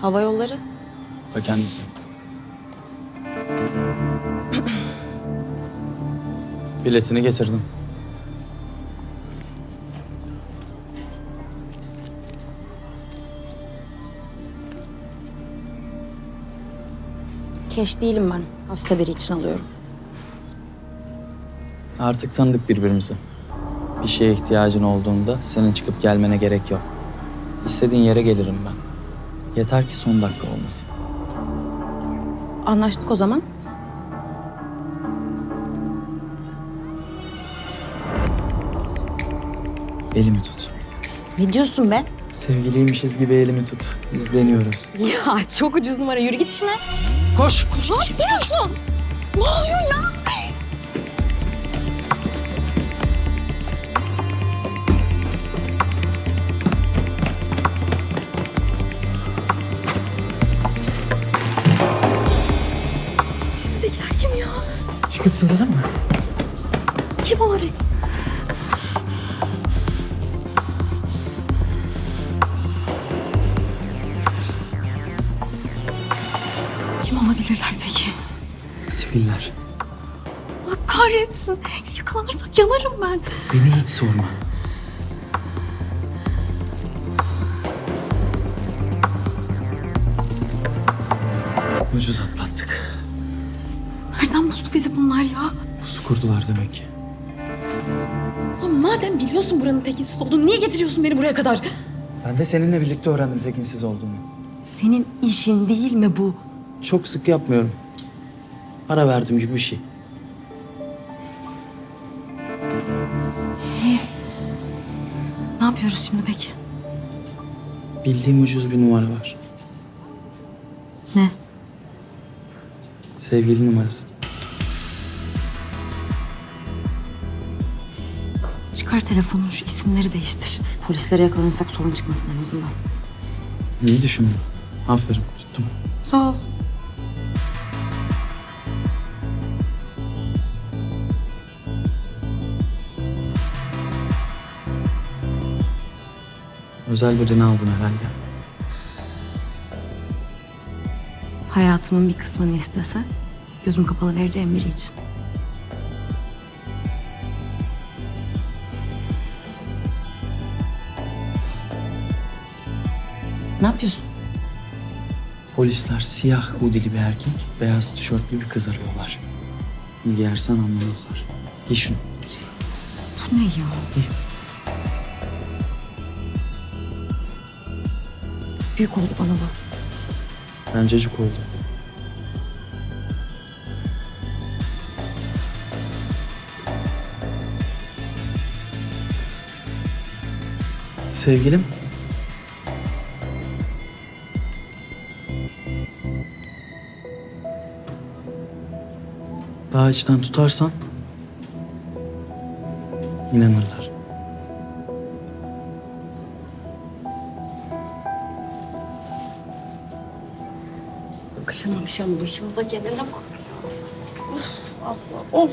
Hava yolları. O kendisi. Biletini getirdim. Keş değilim ben. Hasta biri için alıyorum. Artık tanıdık birbirimizi. Bir şeye ihtiyacın olduğunda senin çıkıp gelmene gerek yok. İstediğin yere gelirim ben. Yeter ki son dakika olmasın. Anlaştık o zaman. Elimi tut. Ne diyorsun be? Sevgiliymişiz gibi elimi tut. İzleniyoruz. Ya çok ucuz numara. Yürü git işine. Koş, koş, Ne yapıyorsun? Ne oluyor ya? Çıkıp soralım mı? Kim olabilir? Kim olabilirler peki? Siviller. Allah kahretsin. Yakalanırsak yanarım ben. Beni hiç sorma. Ucuz atlattık. Bizi bunlar ya? Pusu kurdular demek ki. Ama madem biliyorsun buranın tekinsiz olduğunu niye getiriyorsun beni buraya kadar? Ben de seninle birlikte öğrendim tekinsiz olduğunu. Senin işin değil mi bu? Çok sık yapmıyorum. Ara verdim gibi bir şey. Ne yapıyoruz şimdi peki? Bildiğim ucuz bir numara var. Ne? Sevgili numarası. Çıkar telefonunu şu isimleri değiştir. Polislere yakalanırsak sorun çıkmasın en azından. İyi düşündün. Aferin tuttum. Sağ ol. Özel birini aldın herhalde. Hayatımın bir kısmını istese gözüm kapalı vereceğim biri için. Ne yapıyorsun? Polisler siyah hudili bir erkek, beyaz tişörtlü bir kız arıyorlar. Giyersen anlamazlar. Giy şunu. Bu ne ya? Giy. Büyük oldu bana bu. Bence cuk oldu. Sevgilim. Daha içten tutarsan inanırlar. Akşam akşam başımıza gelene bak ya. Of, Allah, of.